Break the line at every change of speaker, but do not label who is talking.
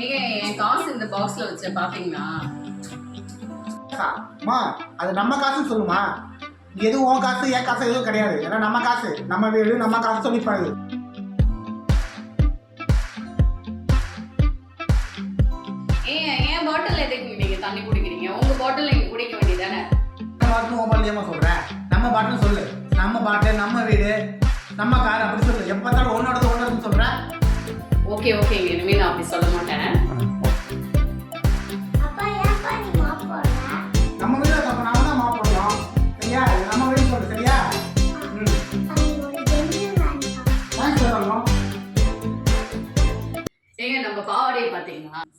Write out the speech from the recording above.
ஏங்க என் காசு இந்த பாக்ஸ்ல வச்ச பாத்தீங்களா?
அம்மா அது நம்ம காசுன்னு சொல்லுமா? எதுவும் உன் காசு என் காசு எதுவும் கிடையாது. ஏன்னா நம்ம காசு. நம்ம வீடு நம்ம காசு சொல்லி பழகு.
ஏன் என் பாட்டில் எதுக்கு நீங்க தண்ணி குடிக்கிறீங்க? உங்க பாட்டில் நீங்க குடிக்க வேண்டியதானே?
நம்ம பாட்டில் உன் பாட்டில் ஏமா சொல்கிறேன் நம்ம பாட்டில் சொல்லு. நம்ம பாட்டில் நம்ம வீடு நம்ம கார் அப்படி சொல்லு. எப்போ
ஓகே ஓகேங்க இனிமே நான் அப்படி சொல்ல மாட்டேன்.
நம்ம வீட்டில் தப்பு நாம தான் மாப் பண்ணணும் சரியா இது நம்ம வீடு சொல்லு சரியா ம்
அது ஒரு ஜென்டில்மேன்
தேங்க்ஸ் சொல்லணும்
ஏங்க நம்ம பாவாடையை
நம்ம
impact!